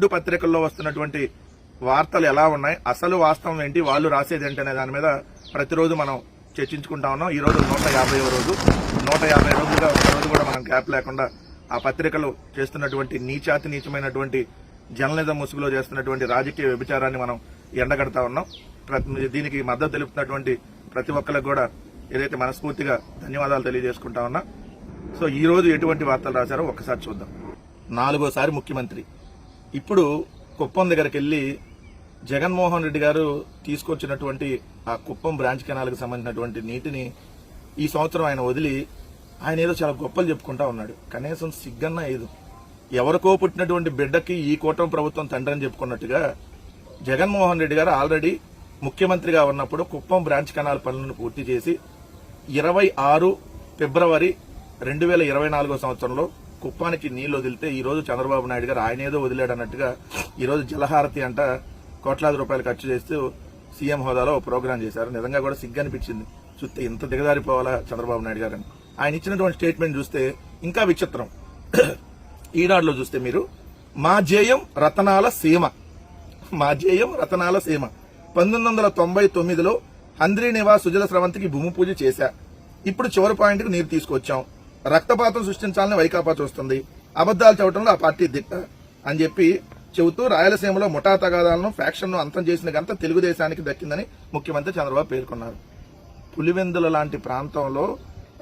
రెండు పత్రికల్లో వస్తున్నటువంటి వార్తలు ఎలా ఉన్నాయి? అసలు వాస్తవం ఏంటి? వాళ్ళు రాసేది ఏంటనే దాని మీద ప్రతిరోజు మనం చర్చించుకుంటా ఉన్నాం. ఈ రోజు నూట యాభై రోజు. నూట యాభై రోజులుగా ఒక రోజు కూడా మనం గ్యాప్ లేకుండా ఆ పత్రికలు చేస్తున్నటువంటి నీచాతి నీచమైనటువంటి జర్నలిజం ముసుగులో చేస్తున్నటువంటి రాజకీయ వ్యభిచారాన్ని మనం ఎండగడతా ఉన్నాం. ప్రతి- దీనికి మద్దతు తెలుపుతున్నటువంటి ప్రతి ఒక్కరికి కూడా ఏదైతే మనస్ఫూర్తిగా ధన్యవాదాలు తెలియజేసుకుంటా ఉన్నా. సో ఈ రోజు ఎటువంటి వార్తలు రాశారో ఒక్కసారి చూద్దాం. నాలుగోసారి ముఖ్యమంత్రి. ఇప్పుడు కుప్పం దగ్గరికి వెళ్ళి జగన్మోహన్ రెడ్డి గారు తీసుకొచ్చినటువంటి ఆ కుప్పం బ్రాంచ్ కెనాల్కి సంబంధించినటువంటి నీటిని ఈ సంవత్సరం ఆయన వదిలి ఆయన ఏదో చాలా గొప్పలు చెప్పుకుంటా ఉన్నాడు. కనీసం సిగ్గన్న ఏదు. ఎవరికో పుట్టినటువంటి బిడ్డకి ఈ కూటమి ప్రభుత్వం తండ్రి అని చెప్పుకున్నట్టుగా జగన్మోహన్ రెడ్డి గారు ఆల్రెడీ ముఖ్యమంత్రిగా ఉన్నప్పుడు కుప్పం బ్రాంచ్ కెనాల్ పనులను పూర్తి చేసి ఇరవై ఆరు ఫిబ్రవరి రెండు వేల ఇరవై నాలుగో సంవత్సరంలో కుప్పానికి నీళ్ళు వదిలితే ఈ రోజు చంద్రబాబు నాయుడు గారు ఆయన ఏదో వదిలాడు అన్నట్టుగా ఈ రోజు జలహారతి అంట కోట్లాది రూపాయలు ఖర్చు చేస్తూ సీఎం హోదాలో ఒక ప్రోగ్రాం చేశారు. నిజంగా కూడా సిగ్గు అనిపించింది. చూస్తే ఇంత దిగజారిపోవాలా చంద్రబాబు నాయుడు గారు అని. ఆయన ఇచ్చినటువంటి స్టేట్మెంట్ చూస్తే ఇంకా విచిత్రం. ఈనాడులో చూస్తే మీరు మా జేయం రతనాల సీమ. మా జేయం రతనాల సీమ. పంతొమ్మిది వందల తొంభై తొమ్మిదిలో హంద్రీ నివాస్ సుజల స్రవంతికి భూమి పూజ చేశా. ఇప్పుడు చివరి పాయింట్కి నీరు తీసుకొచ్చాం. రక్తపాతం సృష్టించాలని వైకాపా చూస్తుంది. అబద్దాలు చెప్పడంలో ఆ పార్టీ దిట్ట అని చెప్పి చెబుతూ రాయలసీమలో ముఠా తగాదాలను ఫ్యాక్షన్ను అంతం చేసిన గంత తెలుగుదేశానికి దక్కిందని ముఖ్యమంత్రి చంద్రబాబు పేర్కొన్నారు. పులివెందుల లాంటి ప్రాంతంలో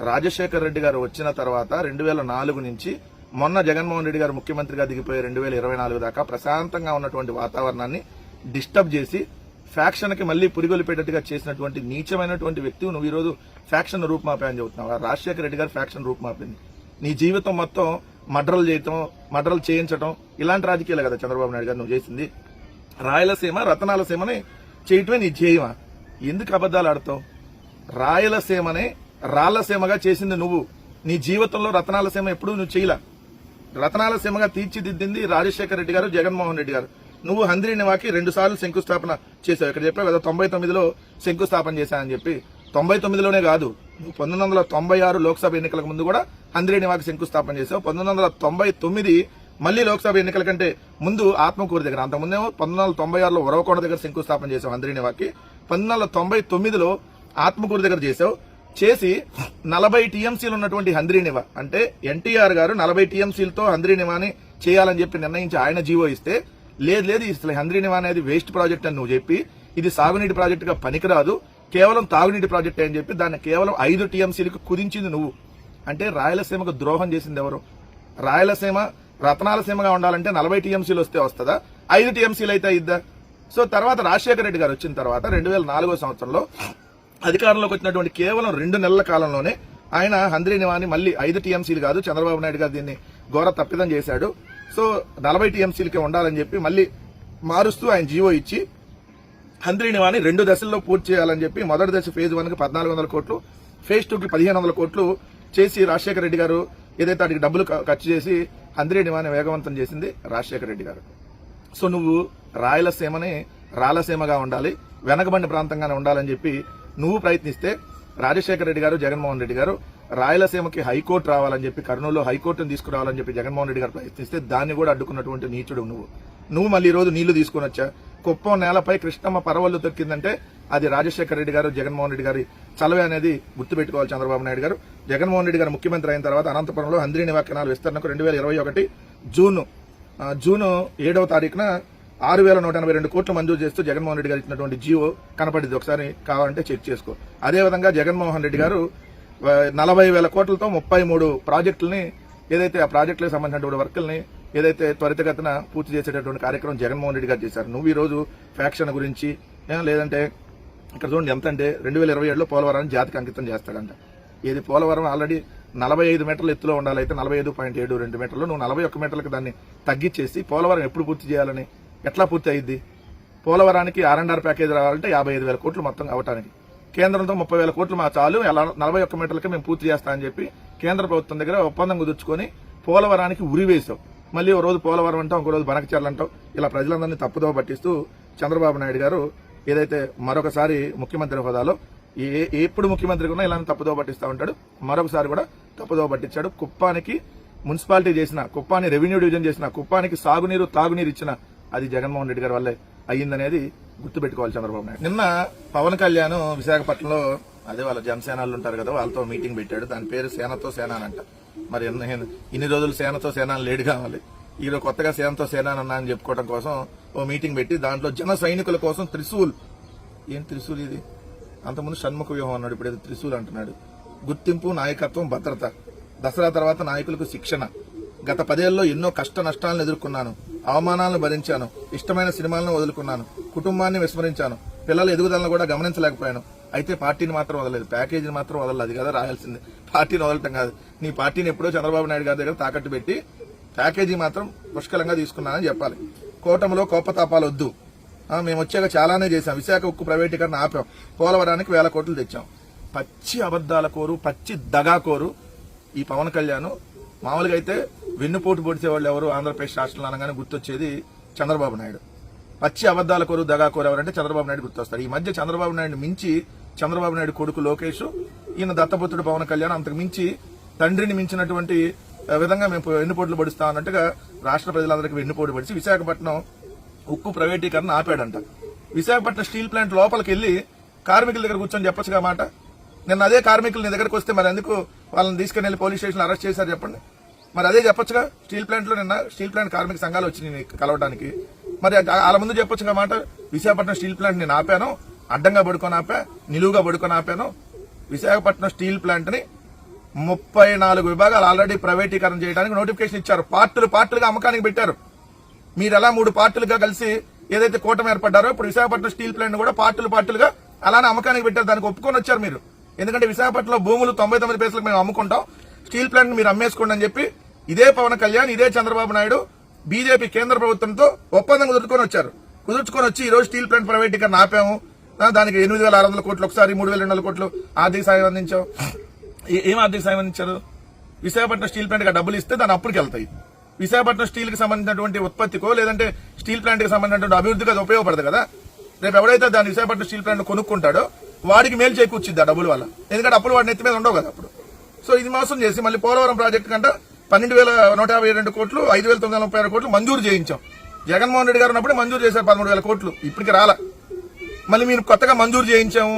రాజశేఖర్ రెడ్డి గారు వచ్చిన తర్వాత రెండు వేల నాలుగు నుంచి మొన్న జగన్మోహన్ రెడ్డి గారు ముఖ్యమంత్రిగా దిగిపోయే రెండు వేల ఇరవై నాలుగు దాకా ప్రశాంతంగా ఉన్నటువంటి వాతావరణాన్ని డిస్టర్బ్ చేసి ఫ్యాక్షన్కి మళ్ళీ మళ్ళీ పురిగొలిపేటట్టుగా చేసినటువంటి నీచమైనటువంటి వ్యక్తి నువ్వు ఈ రోజు ఫ్యాక్షన్ రూపుమాపాయని చెబుతున్నావు. రాజశేఖర రెడ్డి గారు ఫ్యాక్షన్ రూపుమాపింది నీ జీవితం మొత్తం మడ్రలు చేయటం మడ్రలు చేయించటం ఇలాంటి రాజకీయాలు కదా చంద్రబాబు నాయుడు గారు నువ్వు చేసింది. రాయలసీమ రతనాలసీమని చేయటమే నీ ధ్యేయమా? ఎందుకు అబద్దాలు ఆడతావు? రాయలసీమనే రాళ్ళసీమగా చేసింది నువ్వు. నీ జీవితంలో రతనాలసీమ ఎప్పుడూ నువ్వు చేయలే. రతనాలసీమగా తీర్చిదిద్దింది రాజశేఖర రెడ్డి గారు జగన్మోహన్ రెడ్డి గారు. నువ్వు హంద్రీ నివాకి రెండు సార్లు శంకుస్థాపన చేసావు ఇక్కడ చెప్పావు కదా తొంభై తొమ్మిదిలో శంకుస్థాపన చేశానని చెప్పి. తొంభై తొమ్మిదిలోనే కాదు నువ్వు పంతొమ్మిది వందల తొంభై ఆరు లోక్సభ ఎన్నికలకు ముందు కూడా హంద్రీ నివాకి శంకుస్థాపన చేసావు పంతొమ్మిది వందల తొంభై తొమ్మిది మళ్ళీ లోక్సభ ఎన్నికల కంటే ముందు ఆత్మకూరు దగ్గర అంతకుముందేమో పంతొమ్మిది వందల తొంభై ఆరులో ఉరవకొండ దగ్గర శంకుస్థాపన చేసావు హంద్రీ నివాకి. పంతొమ్మిది వందల తొంభై తొమ్మిదిలో ఆత్మకూరు దగ్గర చేసావు చేసి నలభై టీఎంసీలు ఉన్నటువంటి హంద్రీనివా అంటే ఎన్టీఆర్ గారు నలభై టీఎంసీలతో హంద్రీనివాని చేయాలని చెప్పి నిర్ణయించి ఆయన జీవో ఇస్తే లేదు లేదు అసలు హంద్రీనివా అనేది వేస్ట్ ప్రాజెక్ట్ అని నువ్వు చెప్పి ఇది సాగునీటి ప్రాజెక్టుగా పనికిరాదు కేవలం తాగునీటి ప్రాజెక్ట్ అని చెప్పి దాన్ని కేవలం ఐదు టీఎంసీలకు కుదించింది నువ్వు. అంటే రాయలసీమకు ద్రోహం చేసింది ఎవరు? రాయలసీమ రతనాలసీమగా ఉండాలంటే నలభై టీఎంసీలు వస్తే వస్తుందా? ఐదు టీఎంసీలు అయితే ఇద్దా సో తర్వాత రాజశేఖర రెడ్డి గారు వచ్చిన తర్వాత రెండు వేల నాలుగో సంవత్సరంలో అధికారంలోకి వచ్చినటువంటి కేవలం రెండు నెలల కాలంలోనే ఆయన హంద్రీనివాని మళ్ళీ ఐదు టీఎంసీలు కాదు చంద్రబాబు నాయుడు గారు దీన్ని ఘోర తప్పిదం చేశాడు. సో నలభై టీఎంసీలకే ఉండాలని చెప్పి మళ్ళీ మారుస్తూ ఆయన జీవో ఇచ్చి హంద్రీ నివాని రెండు దశల్లో పూర్తి చేయాలని చెప్పి మొదటి దశ ఫేజ్ వన్కి పద్నాలుగు వందల కోట్లు ఫేజ్ టూకి పదిహేను వందల కోట్లు చేసి రాజశేఖర రెడ్డి గారు ఏదైతే వాటికి డబ్బులు ఖర్చు చేసి హంద్రీ నివాని వేగవంతం చేసింది రాజశేఖర రెడ్డి గారు. సో నువ్వు రాయలసీమని రాలసీమగా ఉండాలి వెనకబడిన ప్రాంతంగానే ఉండాలని చెప్పి నువ్వు ప్రయత్నిస్తే రాజశేఖర రెడ్డి గారు జగన్మోహన్ రెడ్డి గారు రాయలసీమకి హైకోర్టు రావాలని చెప్పి కర్నూలులో హైకోర్టును తీసుకురావాలని చెప్పి జగన్మోహన్ రెడ్డి గారు ప్రయత్నిస్తే దాన్ని కూడా అడ్డుకున్నటువంటి నీచుడు నువ్వు. నువ్వు మళ్ళీ రోజు నీళ్ళు తీసుకుని వచ్చా? కుప్పం నేలపై కృష్ణమ్మ పరవళ్ళు తొక్కిందంటే అది రాజశేఖర రెడ్డి గారు జగన్మోహన్ రెడ్డి గారి చలవే అనేది గుర్తుపెట్టుకోవాలి చంద్రబాబు నాయుడు గారు. జగన్మోహన్ రెడ్డి గారు ముఖ్యమంత్రి అయిన తర్వాత అనంతపురంలో హంద్రీ నివా విస్తరణకు రెండు వేల ఇరవై ఒకటి జూన్ జూన్ ఏడవ తారీఖున ఆరు వేల నూట ఎనభై రెండు కోట్లు మంజూరు చేస్తూ జగన్మోహన్ రెడ్డి గారు ఇచ్చినటువంటి జియో కనపడింది. ఒకసారి కావాలంటే చెక్ చేసుకో. అదేవిధంగా జగన్మోహన్ రెడ్డి గారు నలభై వేల కోట్లతో ముప్పై మూడు ప్రాజెక్టులని ఏదైతే ఆ ప్రాజెక్టులకు సంబంధించినటువంటి వర్కుల్ని ఏదైతే త్వరితగతిన పూర్తి చేసేటటువంటి కార్యక్రమం జగన్మోహన్ రెడ్డి గారు చేశారు. నువ్వు ఈ రోజు ఫ్యాక్షన్ గురించి లేదంటే ఇక్కడ చూడండి ఎంత అంటే రెండు వేల ఇరవై ఏడులో పోలవరాన్ని జాతికి అంకితం చేస్తాడంట. ఏది పోలవరం ఆల్రెడీ నలభై ఐదు మీటర్ల ఎత్తులో ఉండాలి. అయితే నలభై ఐదు పాయింట్ ఏడు రెండు మీటర్లు. నువ్వు నలభై ఒక్క మీటర్లకు దాన్ని తగ్గించేసి పోలవరం ఎప్పుడు పూర్తి చేయాలని ఎట్లా పూర్తి అయ్యింది పోలవరానికి ఆర్ అండ్ ఆర్ ప్యాకేజ్ రావాలంటే యాభై ఐదు వేల కోట్లు మొత్తం అవటానికి కేంద్రంతో ముప్పై వేల కోట్లు మా చాలు ఎలా నలభై ఒక్క మీటర్లకి మేము పూర్తి చేస్తామని చెప్పి కేంద్ర ప్రభుత్వం దగ్గర ఒప్పందం కుదుర్చుకొని పోలవరానికి ఉరి వేశావు. మళ్ళీ ఓ రోజు పోలవరం అంటాం ఇంకో రోజు బనకచర్లు అంటాం ఇలా ప్రజలందరినీ తప్పుదోవ పట్టిస్తూ చంద్రబాబు నాయుడు గారు ఏదైతే మరొకసారి ముఖ్యమంత్రి హోదాలో ఏ ఎప్పుడు ముఖ్యమంత్రి ఉన్నా ఇలా తప్పుదోవ పట్టిస్తూ ఉంటాడు. మరొకసారి కూడా తప్పుదోవ పట్టించాడు. కుప్పానికి మున్సిపాలిటీ చేసిన కుప్పాన్ని రెవెన్యూ డివిజన్ చేసిన కుప్పానికి సాగునీరు తాగునీరు ఇచ్చిన అది జగన్మోహన్ రెడ్డి గారి వల్లే అయ్యిందనేది గుర్తుపెట్టుకోవాలి చంద్రబాబు నాయుడు. నిన్న పవన్ కళ్యాణ్ విశాఖపట్నంలో అదే వాళ్ళ జనసేనాలు ఉంటారు కదా వాళ్ళతో మీటింగ్ పెట్టాడు. దాని పేరు సేనతో సేన అంట. మరి ఇన్ని రోజులు సేనతో సేన లేడు కావాలి. ఈరోజు కొత్తగా సేనతో సేన అని అని చెప్పుకోవడం కోసం ఓ మీటింగ్ పెట్టి దాంట్లో జన సైనికుల కోసం త్రిశూల్. ఏం త్రిశూల్ ఇది? అంతకుముందు షణ్ముఖ వ్యూహం అన్నాడు ఇప్పుడు ఏదో త్రిశూల్ అంటున్నాడు. గుర్తింపు నాయకత్వం భద్రత. దసరా తర్వాత నాయకులకు శిక్షణ. గత పదేళ్ళలో ఎన్నో కష్ట నష్టాలను ఎదుర్కొన్నాను. అవమానాలను భరించాను. ఇష్టమైన సినిమాలను వదులుకున్నాను. కుటుంబాన్ని విస్మరించాను. పిల్లల ఎదుగుదలను కూడా గమనించలేకపోయాను. అయితే పార్టీని మాత్రం వదలలేదు. ప్యాకేజీని మాత్రం వదలలేదు. కదా రాయాల్సింది. పార్టీని వదలటం కాదు. నీ పార్టీని ఎప్పుడో చంద్రబాబు నాయుడు గారి దగ్గర తాకట్టు పెట్టి ప్యాకేజీ మాత్రం పుష్కలంగా తీసుకున్నానని చెప్పాలి. కూటమిలో కోపతాపాలు వద్దు. మేము వచ్చాక చాలానే చేశాం. విశాఖ ఉక్కు ప్రైవేటీకరణ ఆపాం. పోలవరానికి వేల కోట్లు తెచ్చాం. పచ్చి అబద్దాల కోరు పచ్చి దగా కోరు ఈ పవన్ కళ్యాణ్. మామూలుగా అయితే వెన్నుపోటు పొడిచేవాళ్ళు ఎవరు? ఆంధ్రప్రదేశ్ రాష్ట్రంలో అనగానే గుర్తొచ్చేది చంద్రబాబు నాయుడు. పచ్చి అబద్దాల కోరు దగాకోరు ఎవరంటే చంద్రబాబు నాయుడు గుర్తొస్తాడు ఈ మధ్య చంద్రబాబు నాయుడు మించి చంద్రబాబు నాయుడు కొడుకు లోకేష్ ఈయన దత్తపుత్రుడు పవన్ కళ్యాణ్ అంతకు మించి తండ్రిని మించినటువంటి విధంగా మేము వెన్నుపోట్లు పడుస్తా అన్నట్టుగా రాష్ట్ర ప్రజలందరికీ వెన్నుపోటు పడిచి విశాఖపట్నం ఉక్కు ప్రైవేటీకరణ ఆపాడంట. విశాఖపట్నం స్టీల్ ప్లాంట్ లోపలికి వెళ్ళి కార్మికుల దగ్గర కూర్చొని చెప్పొచ్చుగా మాట? నిన్న అదే కార్మికులు నీ దగ్గరకు వస్తే మరి ఎందుకు వాళ్ళని తీసుకుని వెళ్ళి పోలీస్ స్టేషన్ అరెస్ట్ చేశారు చెప్పండి. మరి అదే చెప్పొచ్చుగా స్టీల్ ప్లాంట్లో నిన్న స్టీల్ ప్లాంట్ కార్మిక సంఘాలు వచ్చినాయి కలవడానికి. మరి అది- వాళ్ళ ముందు చెప్పొచ్చుగా మాట విశాఖపట్నం స్టీల్ ప్లాంట్ నేను ఆపాను అడ్డంగా పడుకొని ఆపా నిలువుగా పడుకొని ఆపాను. విశాఖపట్నం స్టీల్ ప్లాంట్ని ముప్పై నాలుగు విభాగాలు ఆల్రెడీ ప్రైవేటీకరణ చేయడానికి నోటిఫికేషన్ ఇచ్చారు. పార్టీలు పార్టీలుగా అమ్మకానికి పెట్టారు. మీరు ఎలా మూడు పార్టీలుగా కలిసి ఏదైతే కూటమి ఏర్పడ్డారో ఇప్పుడు విశాఖపట్నం స్టీల్ ప్లాంట్ కూడా పార్టీలు పార్టీలుగా అలానే అమ్మకానికి పెట్టారు. దానికి ఒప్పుకొని వచ్చారు మీరు. ఎందుకంటే విశాఖపట్నంలో భూములు తొంభై తొమ్మిది పేసులకు మేము అమ్ముకుంటాం. స్టీల్ ప్లాంట్ మీరు అమ్మేసుకోండి అని చెప్పి ఇదే పవన్ కళ్యాణ్ ఇదే చంద్రబాబు నాయుడు బీజేపీ కేంద్ర ప్రభుత్వంతో ఒప్పందం కుదుర్చుకొని వచ్చారు. కుదుర్చుకొని వచ్చి ఈ రోజు స్టీల్ ప్లాంట్ ప్రైవేటీకరణ ఆపాము. దానికి ఎనిమిది వేల ఆరు వందల కోట్లు ఒకసారి మూడు వేల రెండు వందల కోట్లు ఆర్థిక సాయం అందించాం. ఏం ఆర్థిక సాయం అందించారు? విశాఖపట్నం స్టీల్ ప్లాంట్గా డబ్బులు ఇస్తే దాని అప్పుడుకి వెళ్తాయి. విశాఖపట్నం స్టీల్కి సంబంధించినటువంటి ఉత్పత్తికో లేదంటే స్టీల్ ప్లాంట్కి సంబంధించినటువంటి అభివృద్ధికి అది ఉపయోగపడదు కదా. రేపు ఎవడైతే దాన్ని విశాఖపట్నం స్టీల్ ప్లాంట్ కొనుక్కుంటాడో వాడికి మేలు చేకూర్చిద్ది ఆ డబ్బులు వల్ల. ఎందుకంటే అప్పుడు వాడి నెత్తి మీద ఉండవు కదా అప్పుడు. సో ఇది మోసం చేసి మళ్ళీ పోలవరం ప్రాజెక్టు కంటే పన్నెండు వేల నూట యాభై రెండు కోట్లు ఐదు వేల తొమ్మిది వందల ముప్పై ఆరు కోట్లు మంజూరు చేయించాం. జగన్మోహన్ రెడ్డి గారు ఉన్నప్పుడు మంజూరు చేశారు పదమూడు వేల కోట్లు. ఇప్పటికి రాలా. మళ్ళీ మీరు కొత్తగా మంజూరు చేయించాము.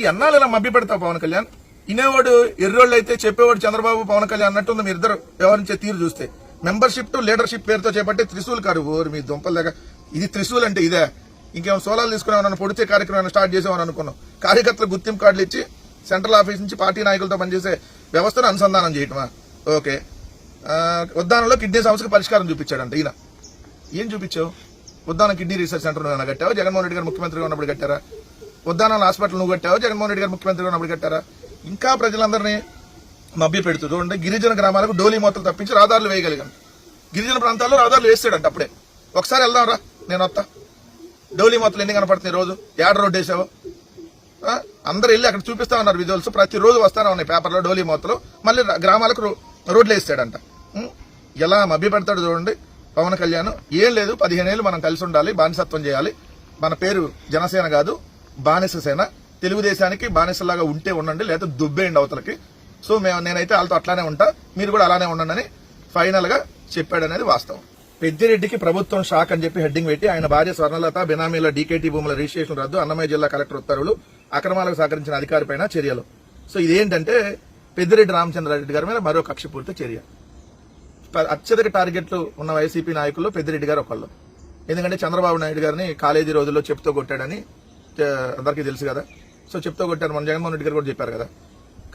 ఈ అన్నాలు ఇలా మభ్య పెడతావు పవన్ కళ్యాణ్? ఇనేవాడు ఎర్రోళ్ళు అయితే చెప్పేవాడు చంద్రబాబు పవన్ కళ్యాణ్ అన్నట్టుంది మీరు ఇద్దరు. వ్యవహరించే తీరు చూస్తే. మెంబర్షిప్ టు లీడర్షిప్ పేరుతో చేపట్టే త్రిశూల్ కారు ఓరు మీ దుంపల దగ్గర ఇది త్రిశూల్ అంటే ఇదే. ఇంకేమో సోలాలు తీసుకునేమన్నా పొడిచే కార్యక్రమం స్టార్ట్ చేసామని అనుకున్నాం. కార్యకర్తలు గుర్తింపు కార్డులు ఇచ్చి సెంట్రల్ ఆఫీస్ నుంచి పార్టీ నాయకులతో పనిచేసే వ్యవస్థను అనుసంధానం చేయటమా? ఓకే. ఉద్దానంలో కిడ్నీ సమస్యకు పరిష్కారం చూపించాడంట ఈయన. ఏం చూపించావు? ఉద్దానం కిడ్నీ రీసెర్చ్ సెంటర్ నువ్వు కట్టావు? జగన్మోహన్ రెడ్డి గారు ముఖ్యమంత్రిగా ఉన్నప్పుడు కట్టారా? ఉద్దానం హాస్పిటల్ నువ్వు కట్టావు? జగన్మోహన్ రెడ్డి గారు ముఖ్యమంత్రిగా ఉన్నప్పుడు కట్టారా? ఇంకా ప్రజలందరినీ మభ్య పెడుతూ చూడండి గిరిజన గ్రామాలకు డోలీ మూతలు తప్పించి రహదారులు వేయగలిగాం. గిరిజన ప్రాంతాల్లో రహదారులు వేస్తాడంట అప్పుడే. ఒకసారి వెళ్దాం రా నేను వస్తా. డోలీ మూతలు ఎన్ని కనపడుతున్నాయి రోజు? ఏడ రోడ్డు వేసావు? అందరు వెళ్ళి అక్కడ చూపిస్తా ఉన్నారు విజువల్స్ ప్రతిరోజు వస్తానే ఉన్నాయి పేపర్లో డోలీ మూతలు. మళ్ళీ గ్రామాలకు రోడ్లు వేస్తాడంట ఎలా మభ్య పెడతాడు చూడండి. పవన్ కళ్యాణ్ ఏం లేదు పదిహేను ఏళ్ళు మనం కలిసి ఉండాలి బానిసత్వం చేయాలి. మన పేరు జనసేన కాదు బానిస సేన. తెలుగుదేశానికి బానిసలాగా ఉంటే ఉండండి లేదా దుబ్బేయండి అవతలకి. సో మేము నేనైతే వాళ్ళతో అట్లానే ఉంటా. మీరు కూడా అలానే ఉండండి అని ఫైనల్గా చెప్పాడు అనేది వాస్తవం. పెద్దిరెడ్డికి ప్రభుత్వం షాక్ అని చెప్పి హెడ్డింగ్ పెట్టి ఆయన భార్య స్వర్ణలత బినామీల డీకేటీ భూముల రిజిస్ట్రేషన్ రద్దు అన్నమయ్య జిల్లా కలెక్టర్ ఉత్తర్వులు అక్రమాలకు సహకరించిన అధికారిపైన చర్యలు. సో ఇదేంటంటే పెద్దిరెడ్డి రామచంద్రారెడ్డి గారి మీద మరో కక్షపూరిత చర్య. ప- అత్యధిక టార్గెట్లు ఉన్న వైసీపీ నాయకుల్లో పెద్దిరెడ్డి గారు ఒకళ్ళు. ఎందుకంటే చంద్రబాబు నాయుడు గారిని కాలేజీ రోజుల్లో చెప్తూ కొట్టాడని అందరికీ తెలుసు కదా. సో చెప్తూ కొట్టారు మన జగన్మోహన్ రెడ్డి గారు కూడా చెప్పారు కదా.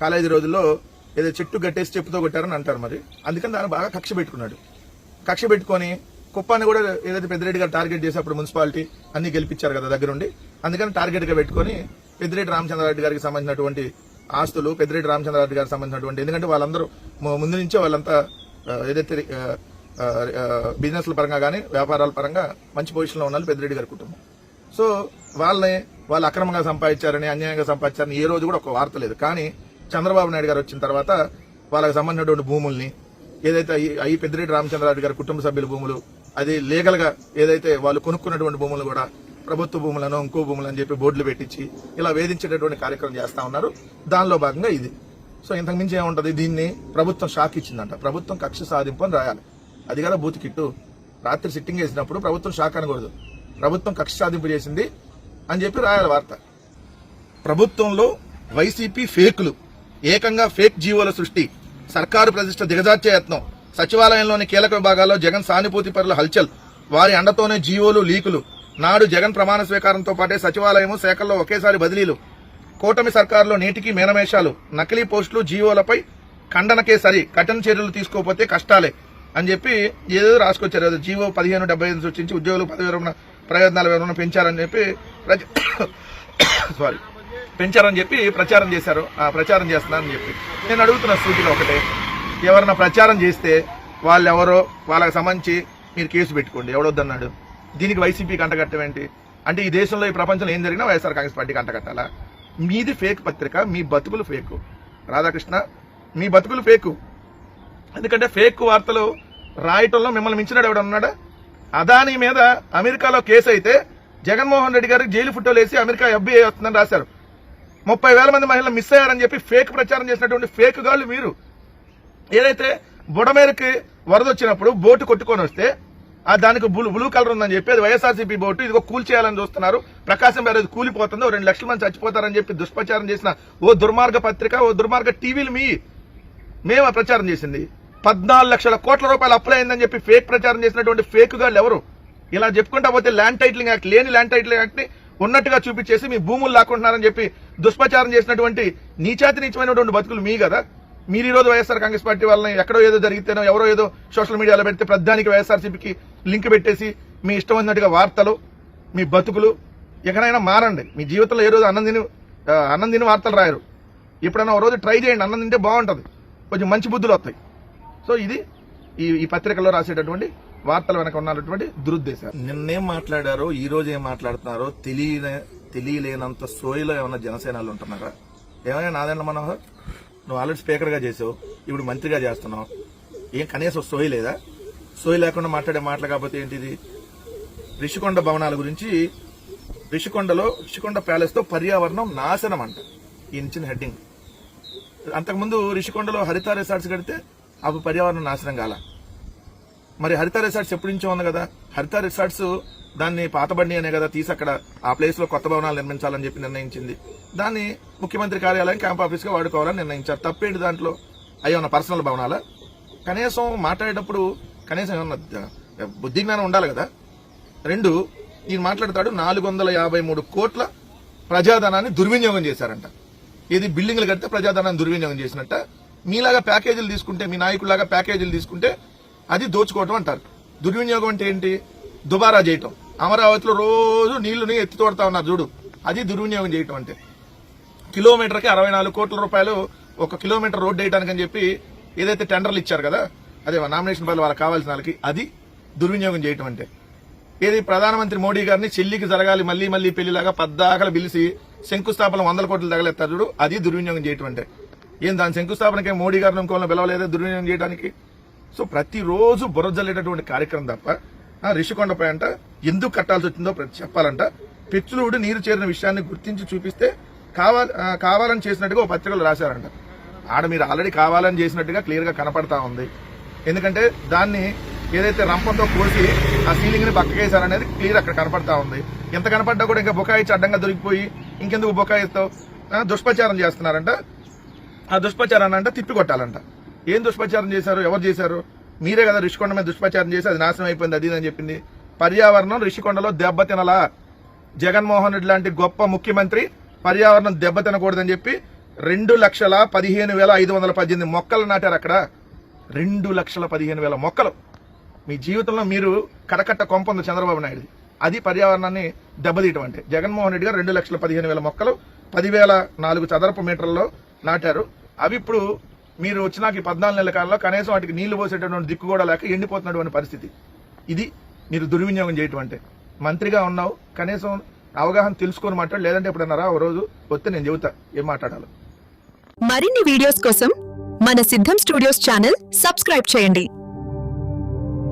కాలేజీ రోజుల్లో ఏదో చెట్టు కట్టేసి చెప్పుతో కొట్టారని అంటారు మరి. అందుకని దాన్ని బాగా కక్ష పెట్టుకున్నాడు. కక్ష పెట్టుకొని కుప్పాన్ని కూడా ఏదైతే పెద్దిరెడ్డి గారు టార్గెట్ చేసేప్పుడు మున్సిపాలిటీ అన్ని గెలిపించారు కదా దగ్గరుండి. అందుకని టార్గెట్గా పెట్టుకొని పెద్దిరెడ్డి రామచంద్రారెడ్డి గారికి సంబంధించినటువంటి ఆస్తులు పెద్దిరెడ్డి రామచంద్రారెడ్డి గారికి సంబంధించినటువంటి ఎందుకంటే వాళ్ళందరూ ముందు నుంచే వాళ్ళంతా ఏదైతే బిజినెస్ల పరంగా కానీ వ్యాపారాల పరంగా మంచి పొజిషన్లో ఉన్నారు పెద్దిరెడ్డి గారి కుటుంబం. సో వాళ్ళని వాళ్ళు అక్రమంగా సంపాదించారని అన్యాయంగా సంపాదించారని ఏ రోజు కూడా ఒక వార్త లేదు. కానీ చంద్రబాబు నాయుడు గారు వచ్చిన తర్వాత వాళ్ళకి సంబంధించినటువంటి భూముల్ని ఏదైతే అయ్యి పెద్దిరెడ్డి రామచంద్రారెడ్డి గారి కుటుంబ సభ్యుల భూములు అది లీగల్గా ఏదైతే వాళ్ళు కొనుక్కున్నటువంటి భూములు కూడా ప్రభుత్వ భూములను ఇంకో భూములు అని చెప్పి బోర్డులు పెట్టించి ఇలా వేధించేటటువంటి కార్యక్రమం చేస్తా ఉన్నారు. దానిలో భాగంగా ఇది. సో ఇంతకుమించి ఏముంటుంది ఏముంటది? దీన్ని ప్రభుత్వం షాక్ ఇచ్చిందంట. ప్రభుత్వం కక్ష సాధింపు అని రాయాలి. అది కదా బూత్ కిట్టు. రాత్రి సిట్టింగ్ వేసినప్పుడు ప్రభుత్వం షాక్ అనకూడదు. ప్రభుత్వం కక్ష సాధింపు చేసింది అని చెప్పి రాయాలి వార్త. ప్రభుత్వంలో వైసీపీ ఫేకులు. ఏకంగా ఫేక్ జీవోల సృష్టి. సర్కారు ప్రతిష్ట దిగజార్చే యత్నం. సచివాలయంలోని కీలక విభాగాల్లో జగన్ సానుభూతి పరుల హల్చల్. వారి అండతోనే జీవోలు లీకులు. నాడు జగన్ ప్రమాణ స్వీకారంతో పాటే సచివాలయము శాఖల్లో ఒకేసారి బదిలీలు. కూటమి సర్కారులో నేటికి మేనమేషాలు. నకిలీ పోస్టులు జీవోలపై ఖండనకే సరి కఠిన చర్యలు తీసుకోకపోతే కష్టాలే అని చెప్పి ఏదో రాసుకొచ్చారు. ఏదో జీవో పదిహేను డెబ్బై ఐదు సూచించి ఉద్యోగులు పదవి విరమణ ప్రయోజనాల విరమణ పెంచారని చెప్పి సారీ పెంచారని చెప్పి ప్రచారం చేశారు. ఆ ప్రచారం చేస్తున్నారని చెప్పి. నేను అడుగుతున్న సూచన ఒకటే. ఎవరన్నా ప్రచారం చేస్తే వాళ్ళెవరో వాళ్ళకి సంబంధించి మీరు కేసు పెట్టుకోండి. ఎవడొద్దన్నాడు? దీనికి వైసీపీ కంటగట్టం ఏంటి? అంటే ఈ దేశంలో ఈ ప్రపంచంలో ఏం జరిగినా వైఎస్ఆర్ కాంగ్రెస్ పార్టీ కంటగట్టాలా? మీది ఫేక్ పత్రిక మీ బతుకులు ఫేకు. రాధాకృష్ణ మీ బతుకులు ఫేకు. ఎందుకంటే ఫేక్ వార్తలు రాయటంలో మిమ్మల్ని మించినాడు ఎవడ ఉన్నాడా అదాని మీద అమెరికాలో కేసు అయితే జగన్మోహన్ రెడ్డి గారికి జైలు ఫోటోలు వేసి అమెరికా ఎఫ్బీఐ వస్తుందని రాశారు. ముప్పై వేల మంది మహిళలు మిస్ అయ్యారని చెప్పి ఫేక్ ప్రచారం చేసినటువంటి ఫేక్ గాళ్ళు మీరు ఏదైతే బుడమేరుకి వరద వచ్చినప్పుడు బోటు కొట్టుకొని వస్తే దానికి బ్లూ బ్లూ కలర్ ఉందని చెప్పి అది వైఎస్ఆర్సీపీ బోర్డు ఇదిగో కూల్ చేయాలని చూస్తున్నారు. ప్రకాశం బ్యారేజ్ కూలిపోతుందో. రెండు లక్షల మంది చచ్చిపోతారని చెప్పి దుష్ప్రచారం చేసిన ఓ దుర్మార్గ పత్రిక ఓ దుర్మార్గ టీవీలు మీ మేము ఆ ప్రచారం చేసింది. పద్నాలుగు లక్షల కోట్ల రూపాయలు అప్లై అయిందని చెప్పి ఫేక్ ప్రచారం చేసినటువంటి ఫేక్ గాళ్ళు ఎవరు? ఇలా చెప్పుకుంటా పోతే ల్యాండ్ టైటిలింగ్ యాక్ట్ లేని ల్యాండ్ టైటిలింగ్ యాక్ట్ని ఉన్నట్టుగా చూపించేసి మీ భూములు లాక్కుంటున్నారని చెప్పి దుష్ప్రచారం చేసినటువంటి నీచాతి నీచమైనటువంటి బతుకులు మీ కదా? మీరు ఈ రోజు వైఎస్ఆర్ కాంగ్రెస్ పార్టీ వాళ్ళని ఎక్కడో ఏదో జరిగితేనో ఎవరో ఏదో సోషల్ మీడియాలో పెడితే ప్రధానికి వైఎస్ఆర్సీపీకి లింక్ పెట్టేసి మీ ఇష్టం ఉన్నట్టుగా వార్తలు మీ బతుకులు ఎక్కడైనా మారండి. మీ జీవితంలో ఏ రోజు అన్నం తిని అన్నం తిని వార్తలు రాయరు. ఎప్పుడైనా ఒక రోజు ట్రై చేయండి. అన్నం తింటే బాగుంటుంది. కొంచెం మంచి బుద్ధులు వస్తాయి. సో ఇది ఈ ఈ పత్రికలో రాసేటటువంటి వార్తల వెనక ఉన్నటువంటి దురుద్దేశం నిన్నేం మాట్లాడారో ఈ రోజు ఏం మాట్లాడుతున్నారో తెలియలే తెలియలేనంత సోయిలో ఏమైనా జనసేనలు ఉంటున్నారా? ఏమైనా నాదెండ్ల మనోహర్? నువ్వు ఆల్రెడీ స్పీకర్గా చేసావు ఇప్పుడు మంత్రిగా చేస్తున్నావు. ఏం కనీసం సోయి లేదా? సోయి లేకుండా మాట్లాడే మాటలు కాకపోతే ఏంటిది? రిషికొండ భవనాల గురించి రిషికొండలో రిషికొండ ప్యాలెస్తో పర్యావరణం నాశనం అంట. ఈ ఇచ్చిన హెడ్డింగ్. అంతకుముందు రిషికొండలో హరిత రిసార్ట్స్ కడితే అప్పుడు పర్యావరణం నాశనం కాల. మరి హరిత రిసార్ట్స్ ఎప్పటి నుంచో ఉంది కదా? హరిత రిసార్ట్స్ దాన్ని పాతబడి అనే కదా తీసి అక్కడ ఆ ప్లేస్లో కొత్త భవనాలు నిర్మించాలని చెప్పి నిర్ణయించింది. దాన్ని ముఖ్యమంత్రి కార్యాలయం క్యాంప్ ఆఫీస్గా వాడుకోవాలని నిర్ణయించారు. తప్పేంటి దాంట్లో? అవి ఉన్న పర్సనల్ భవనాల? కనీసం మాట్లాడేటప్పుడు కనీసం ఏమన్నా బుద్ధి జ్ఞానం ఉండాలి కదా? రెండు ఈయన మాట్లాడతాడు నాలుగు వందల యాభై మూడు కోట్ల ప్రజాధనాన్ని దుర్వినియోగం చేశారంట. ఇది బిల్డింగ్లు కడితే ప్రజాధనాన్ని దుర్వినియోగం చేసినట్ట. మీలాగా ప్యాకేజీలు తీసుకుంటే మీ నాయకులాగా ప్యాకేజీలు తీసుకుంటే అది దోచుకోవటం అంటారు. దుర్వినియోగం అంటే ఏంటి? దుబారా చేయటం. అమరావతిలో రోజు నీళ్ళుని ఎత్తి తోడుతా ఉన్నారు చూడు. అది దుర్వినియోగం చేయటం అంటే. కిలోమీటర్కి అరవై నాలుగు కోట్ల రూపాయలు ఒక కిలోమీటర్ రోడ్డు వేయడానికి అని చెప్పి ఏదైతే టెండర్లు ఇచ్చారు కదా అదే నామినేషన్ పనులు వాళ్ళకి కావాల్సిన వాళ్ళకి అది దుర్వినియోగం చేయటం అంటే. ఏది ప్రధానమంత్రి మోడీ గారిని చెల్లికి జరగాలి మళ్ళీ మళ్ళీ పెళ్ళిలాగా పద్దాకలు పిలిచి శంకుస్థాపన వందల కోట్లు తగలేస్తారు చూడు అది దుర్వినియోగం చేయటం అంటే. ఏం దాని శంకుస్థాపనకే మోడీ గారిని ఇంకోళ్ళని పిలవలేదే దుర్వినియోగం చేయడానికి సో ప్రతిరోజు బుర్రజల్లేటటువంటి కార్యక్రమం తప్ప రిషికొండపై అంట ఎందుకు కట్టాల్సి వచ్చిందో చెప్పాలంట. పెచ్చులుడు నీరు చేరిన విషయాన్ని గుర్తించి చూపిస్తే కావాలి కావాలని చేసినట్టుగా ఒక పత్రికలు రాశారంట. ఆడ మీరు ఆల్రెడీ కావాలని చేసినట్టుగా క్లియర్గా కనపడతా ఉంది. ఎందుకంటే దాన్ని ఏదైతే రంపంతో కోసి ఆ సీలింగ్ని బక్కకేశారనేది క్లియర్ అక్కడ కనపడతా ఉంది. ఎంత కనపడ్డా కూడా ఇంకా బొకాయిచ్చి అడ్డంగా దొరికిపోయి ఇంకెందుకు బొకాయిస్తావు దుష్ప్రచారం చేస్తున్నారంట. ఆ దుష్ప్రచారాన్ని అంట తిప్పి కొట్టాలంట ఏం దుష్ప్రచారం చేశారు? ఎవరు చేశారు? మీరే కదా రిషికొండ మీద దుష్ప్రచారం చేసి అది నాశనం అయిపోయింది అది అని చెప్పింది. పర్యావరణం రిషికొండలో దెబ్బతినలా జగన్మోహన్ రెడ్డి లాంటి గొప్ప ముఖ్యమంత్రి పర్యావరణం దెబ్బతినకూడదని చెప్పి రెండు లక్షల పదిహేను వేల ఐదు వందల పద్దెనిమిది మొక్కలు నాటారు అక్కడ. రెండు లక్షల పదిహేను వేల మొక్కలు. మీ జీవితంలో మీరు కడకట్ట కొంపంది చంద్రబాబు నాయుడు అది పర్యావరణాన్ని దెబ్బతీయటం అంటే. జగన్మోహన్ రెడ్డి గారు రెండు లక్షల పదిహేను వేల మొక్కలు పదివేల నాలుగు చదరపు మీటర్లలో నాటారు. అవి ఇప్పుడు మీరు వచ్చినాక ఈ పద్నాలుగు నెలల కాలంలో కనీసం వాటికి నీళ్ళు పోసేటటువంటి దిక్కు కూడా లేక ఎండిపోతున్నటువంటి పరిస్థితి. ఇది మీరు దుర్వినియోగం చేయటం అంటే. మంత్రిగా ఉన్నావు కనీసం అవగాహన తెలుసుకొని మాట్లాడు లేదంటే ఎప్పుడన్నా రా ఓ రోజు వస్తే నేను చెబుతా ఏం మాట్లాడాలో. మరిన్ని వీడియోస్ కోసం మన సిద్ధం స్టూడియోస్ ఛానల్ సబ్స్క్రైబ్ చేయండి.